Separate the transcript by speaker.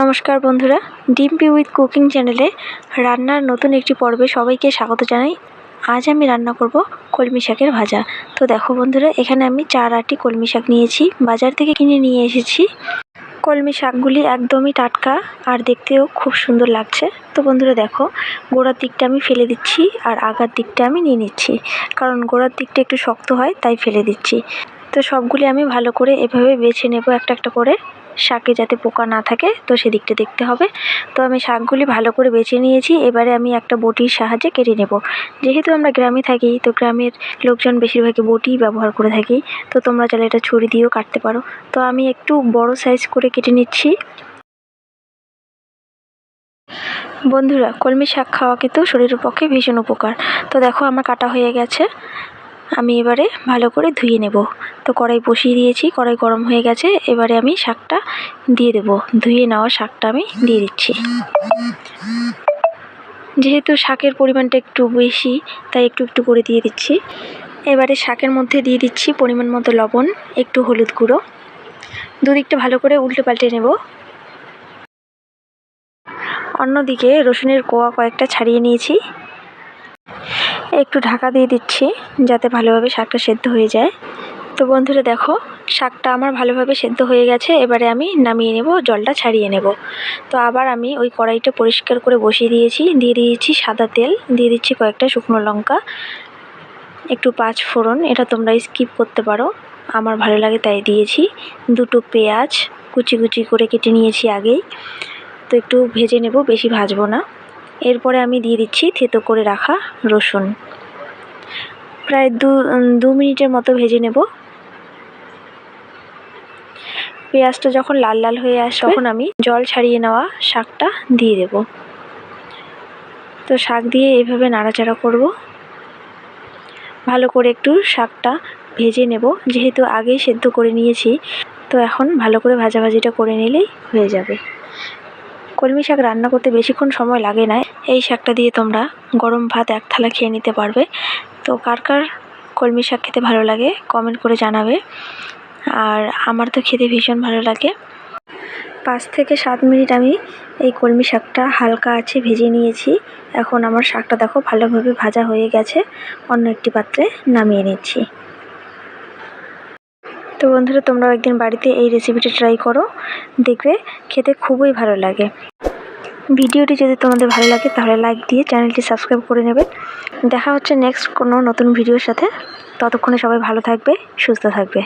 Speaker 1: নমস্কার বন্ধুরা, Dimpy with cooking চ্যানেলে রান্নার নতুন একটি পর্বে সবাইকে স্বাগত জানাই। আজ আমি রান্না করব কলমি শাকের ভাজা। তো দেখো বন্ধুরা, এখানে আমি চার আটটি কলমি শাক নিয়েছি। বাজার থেকে কিনে নিয়ে এসেছি। কলমি শাকগুলি একদমই টাটকা আর দেখতেও খুব সুন্দর লাগছে। তো বন্ধুরা দেখো, গোড়ার দিকটা আমি ফেলে দিচ্ছি আর আগার দিকটা আমি নিয়ে নিচ্ছি। কারণ গোড়ার দিকটা একটু শক্ত হয়, তাই ফেলে দিচ্ছি। তো সবগুলি আমি ভালো করে এভাবে বেছে নেব একটা একটা করে। শাকে যাতে পোকা না থাকে, তো সেদিকটা দেখতে হবে। তো আমি শাকগুলি ভালো করে বেছে নিয়েছি। এবারে আমি একটা বটির সাহায্যে কেটে নেব। যেহেতু আমরা গ্রামে থাকি, তো গ্রামের লোকজন বেশিরভাগই বটিই ব্যবহার করে থাকি। তো তোমরা চাইলে এটা ছুরি দিয়েও কাটতে পারো। তো আমি একটু বড় সাইজ করে কেটে নিচ্ছি। বন্ধুরা, কলমি শাক খাওয়া কিন্তু শরীরের পক্ষে ভীষণ উপকার। তো দেখো, আমার কাটা হয়ে গেছে। আমি এবারে ভালো করে ধুয়ে নেব। তো কড়াই বসিয়ে দিয়েছি, কড়াই গরম হয়ে গেছে। এবারে আমি শাকটা দিয়ে দেব। ধুয়ে নেওয়া শাকটা আমি দিয়ে দিচ্ছি। যেহেতু শাকের পরিমাণটা একটু বেশি, তাই একটু একটু করে দিয়ে দিচ্ছি। এবারে শাকের মধ্যে দিয়ে দিচ্ছি পরিমাণ মতো লবণ, একটু হলুদ গুঁড়ো। দুদিকটা ভালো করে উল্টে পাল্টে নেব। অন্যদিকে রসুনের কোয়া কয়েকটা ছাড়িয়ে নিয়েছি। একটু ঢাকা দিয়ে দিচ্ছি যাতে ভালোভাবে শাকটা সেদ্ধ হয়ে যায়। তো বন্ধুরা দেখো, শাকটা আমার ভালোভাবে সেদ্ধ হয়ে গেছে। এবারে আমি নামিয়ে নেব, জলটা ছাড়িয়ে নেব। তো আবার আমি ওই কড়াইটা পরিষ্কার করে বসিয়ে দিয়েছি। দিয়ে দিয়েছি সাদা তেল, দিয়ে দিচ্ছি কয়েকটা শুকনো লঙ্কা, একটু পাঁচ ফোড়ন। এটা তোমরা স্কিপ করতে পারো, আমার ভালো লাগে তাই দিয়েছি। দুটো পেঁয়াজ, কুচি কুচি করে কেটে নিয়েছি আগেই। তো একটু ভেজে নেব, বেশি ভাজবো না। এরপরে আমি দিয়ে দিচ্ছি থেতো করে রাখা রসুন। প্রায় দু দু মিনিটের মতো ভেজে নেব। পেঁয়াজটা যখন লাল লাল হয়ে আসে তখন আমি জল ছাড়িয়ে নেওয়া শাকটা দিয়ে দেব। তো শাক দিয়ে এভাবে নাড়াচাড়া করব। ভালো করে একটু শাকটা ভেজে নেব। যেহেতু আগেই সেদ্ধ করে নিয়েছি তো এখন ভালো করে ভাজাভাজিটা করে নিলেই হয়ে যাবে। কলমি শাক রান্না করতে বেশিক্ষণ সময় লাগে না। এই শাকটা দিয়ে তোমরা গরম ভাত এক থালা খেয়ে নিতে পারবে। তো কার কার কলমি শাক খেতে ভালো লাগে কমেন্ট করে জানাবে। আর আমার তো খেতে ভীষণ ভালো লাগে। পাঁচ থেকে সাত মিনিট আমি এই কলমি শাকটা হালকা আছে ভেজে নিয়েছি। এখন আমার শাকটা দেখো ভালোভাবে ভাজা হয়ে গেছে। অন্য একটি পাত্রে নামিয়ে নিচ্ছি। তো বন্ধুরা, তোমরাও একদিন বাড়িতে এই রেসিপিটা ট্রাই করো। দেখবে খেতে খুবই ভালো লাগে। ভিডিওটি যদি তোমাদের ভালো লাগে, তাহলে লাইক দিয়ে চ্যানেলটি সাবস্ক্রাইব করে নেবে। দেখা হচ্ছে নেক্সট কোনো নতুন ভিডিওর সাথে। ততক্ষণে সবাই ভালো থাকবে, সুস্থ থাকবে।